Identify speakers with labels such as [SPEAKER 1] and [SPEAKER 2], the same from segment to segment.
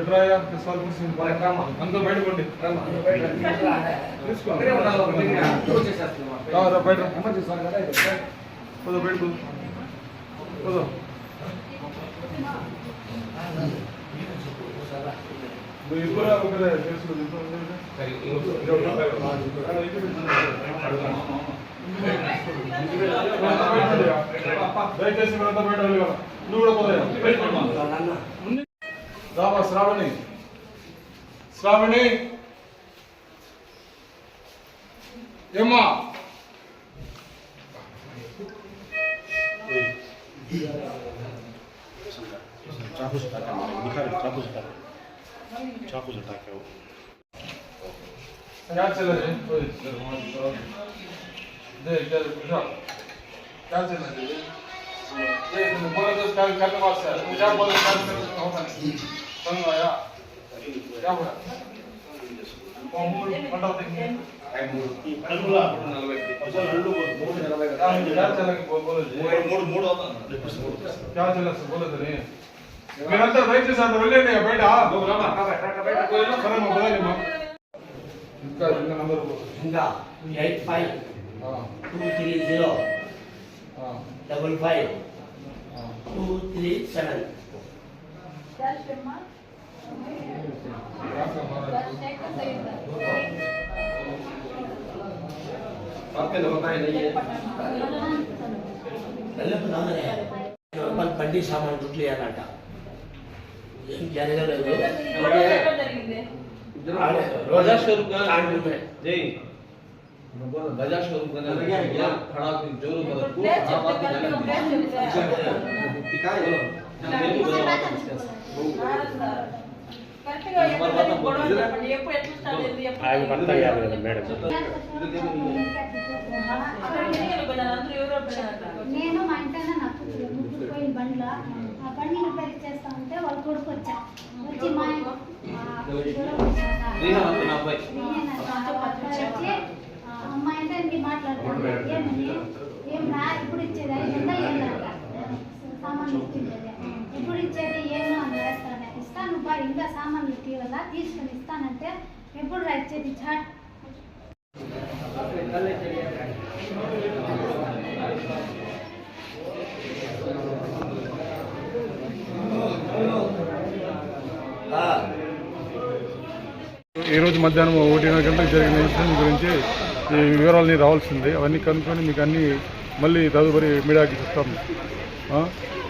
[SPEAKER 1] డ్రాయా solve చేసి అందరూ బయట పండి రా బయట రా. పోదు బయట పోదు పోదు నువ్వు ఇద్దరు ఒకరే చేసుకుంది దయచేసి మీరంతా బయట వెళ్ళి నువ్వు కూడా పోతాయా రామా శ్రావణి శ్రావణి ఏమ్మా
[SPEAKER 2] चाकू से टाका मारे दिखा रहे चाकू से टाका चाकू से टाका वो
[SPEAKER 1] क्या चल रहा है ओए, दे इधर उठा क्या चल रहा है ये तुम बोला तो क्या करने वास्ते है तुम क्या बोले क्या करने होता తొందరగా మీరంతా దయచేసి అంత వెళ్ళండి బయట ఇంకా ఇంకా నంబర్
[SPEAKER 3] ఇంకా eight five two three zero double five two three seven వెళ్ళకున్నామనే మన బండి సామాన్ దుడ్లు వేయాలంట ఏం జరగలేదు
[SPEAKER 4] बजाज शोरूम का
[SPEAKER 3] कांड में
[SPEAKER 4] जय बजाज शोरूम का नाम या खड़ा की जोर मदद को
[SPEAKER 2] ఆయన భర్త అయ్యారు కదా మేడం
[SPEAKER 5] నేను మా ఇంట్లో నాకు ముగ్గురు పోయిన బండ్ల ఆ బండి రిపేర్ చేస్తా ఉంటే వాళ్ళ కొడుకు వచ్చా వచ్చి మా తీసుకొని ఇస్తానంటే ఎప్పుడు రైట్ ఇచ్చేది చాట్
[SPEAKER 1] ఈరోజు మధ్యాహ్నం ఒకటిన్నర గంటలకు జరిగిన ఇన్సిడెంట్ గురించి ఈ వివరాలని రావాల్సింది. అవన్నీ కనుక్కొని మీకు అన్నీ మళ్ళీ తదుపరి మీడియాకి ఇస్తాము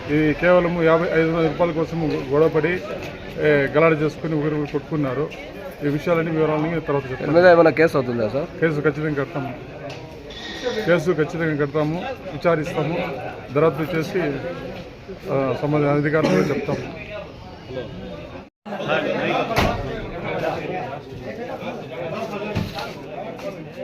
[SPEAKER 1] ఇది కేవలం యాభై ఐదు వందల రూపాయల కోసం గొడవపడి ఏ, గలాట చేసుకుని ఒకరు కొట్టుకున్నారు. ఈ విషయాలన్నీ వివరాలని తర్వాత
[SPEAKER 6] ఏమైనా కేసు అవుతుందా సార్?
[SPEAKER 1] కేసు ఖచ్చితంగా కడతాము. కేసు ఖచ్చితంగా కడతాము విచారిస్తాము దర్యాప్తు చేసి సంబంధిత అధికారులకు చెప్తాము.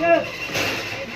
[SPEAKER 2] Yes!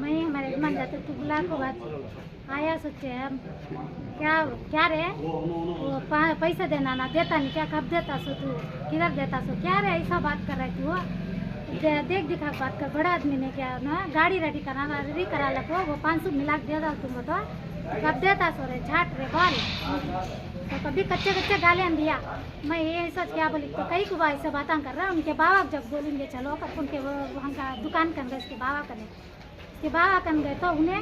[SPEAKER 2] मैं
[SPEAKER 5] हमारे जमान जाते तू बुला को बात। आया सोचे हम। क्या क्या रे? वो पैसा देना ना देता नहीं क्या कब देता सो तू? किधर देता सो? क्या रे ऐसा बात कर रही तू? दे, देख दिखा बात कर बड़ा आदमी ने क्या ना? गाड़ी रेडी कराना रेडी करा लो वो पाँच सौ मिला दे दो तुमको तो। कब देता सो रे? झाट रे बोल। तो कभी कच्चे कच्चे गालियाँ दिया। मैं ये सोच क्या बोली तो कई को ऐसे बातें कर रहा उनके बाबा जब बोलेंगे चलो उनके वो वहाँ का दुकान कर रहे उसके बाबा करने कि बाबा कन गए तो उन्हें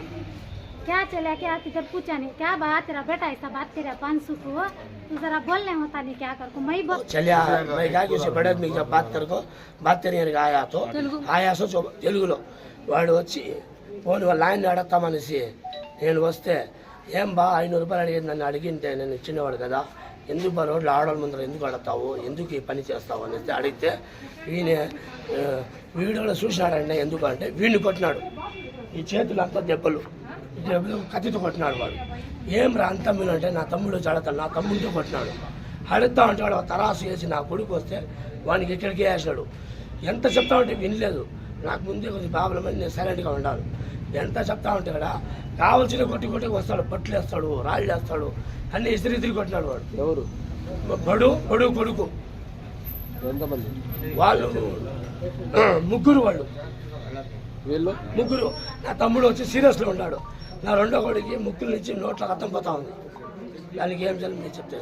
[SPEAKER 5] क्या चला क्या किधर पूछा नहीं क्या बात तेरा बेटा ऐसा बात तेरा पाँच सौ को तू जरा बोलने होता नहीं क्या कर को मैं बोल
[SPEAKER 3] चलिया मैं क्या किसी बड़े आदमी जब बात कर को बात तेरी అని ఆయా తో ఆయా సో చూ- తెలుగులో వాడు వచ్చి పోనీ వాళ్ళ ఆయన అడగతామనేసి నేను వస్తే ఏం బా ఐనూరు రూపాయలు అడిగేది నన్ను అడిగింటే నేను ఇచ్చినవాడు కదా ఎందుకు బా రోడ్లు ఆడవాళ్ళ ముందర ఎందుకు అడతావు ఎందుకు ఈ పని చేస్తావు అనేసి అడిగితే ఈయన ఆ, వీడియోలో చూసినాడండి ఎందుకు అంటే వీడిని కొట్టినాడు ఈ చేతులు అంతా దెబ్బలు. దెబ్బలు కత్తితో కొట్టినాడు వాడు. ఏం రా అంత అంటే నా తమ్ముడు చడతాను నా తమ్ముడితో కొట్టినాడు. అడుగుతా అంటే వాడు తరాసు వేసి నా కొడుకు వస్తే వానికి ఇక్కడికి వేసాడు. ఎంత చెప్తా ఉంటే వినలేదు. నాకు ముందే కొద్ది బాబుల మంది నేను సైలెంట్గా ఉండాలి. ఎంత చెప్తా ఉంటే ఇక్కడ కావలసిన కొట్టి కొట్టి వస్తాడు పట్లు వేస్తాడు రాళ్ళు వేస్తాడు అన్ని ఇసిరి ఇసిరి కొట్టినాడు వాడు.
[SPEAKER 4] ఎవరు?
[SPEAKER 3] బడు బడు కొడుకు.
[SPEAKER 4] ఎంతమంది
[SPEAKER 3] వాళ్ళు ముగ్గురు వాళ్ళు.
[SPEAKER 4] వీళ్ళు?
[SPEAKER 3] ముగ్గురు. నా తమ్ముడు వచ్చి సీరియస్లో ఉన్నాడు. నా రెండో కొడుకు ముక్కుల నుంచి నోట్ల రక్తం పోతా ఉంది. దానికి ఏం మీరు చెప్తే.